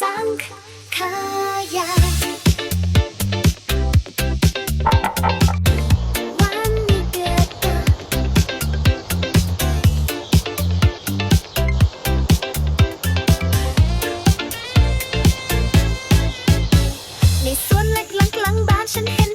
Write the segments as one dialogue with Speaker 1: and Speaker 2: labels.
Speaker 1: สังขยาในสวนเล็กหลังๆบ้านฉันเห็น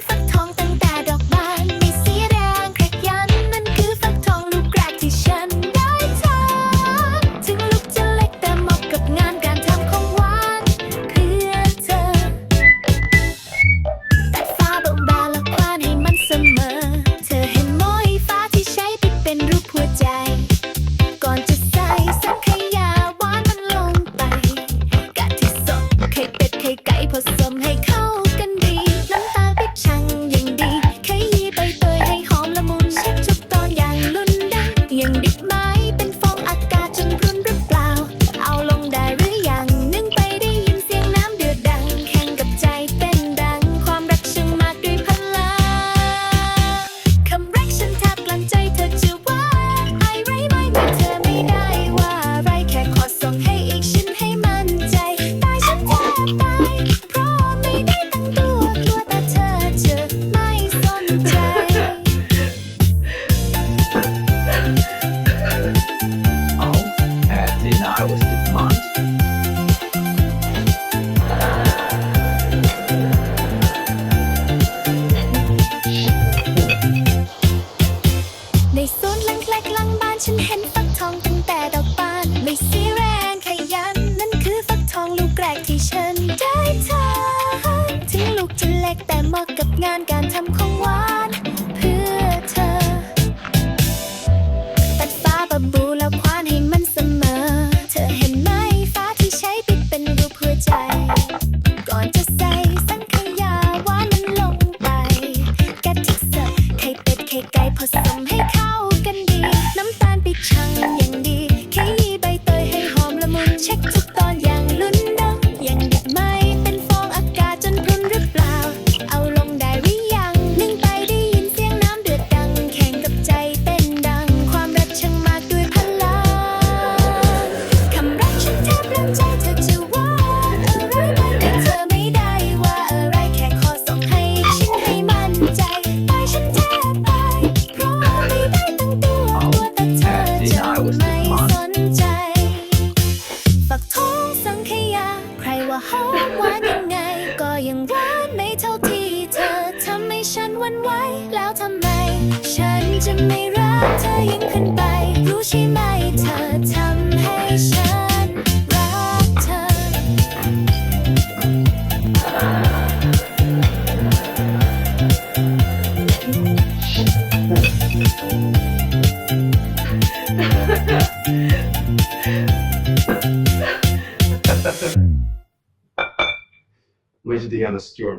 Speaker 1: งานการทำของหวาน เพื่อเธอ ตัดฟ้าปัะบูแล้วควานให้มันเสมอ เธอเห็นไหมฟ้าที่ใช้ปิดเป็นรูปหัวใจ ก่อนจะใส่สังขยาหวานมันลงไปกะทิเสิร์ไข่เป็ดไข่ไก่ผสมให้เข้ากันดี น้ำตาลปีชังอย่างดีแค่ยีใบเตยให้หอมละมุนเช็คทุก หอมหวานยังไง ก็ยังหวานไม่เท่าที่เธอทำให้ฉันวันไหวแล้วทำไม ฉันจะไม่รักเธอยิ่งขึ้นไป รู้ใช่ไหมเธอ
Speaker 2: Hoje de ano assistiu a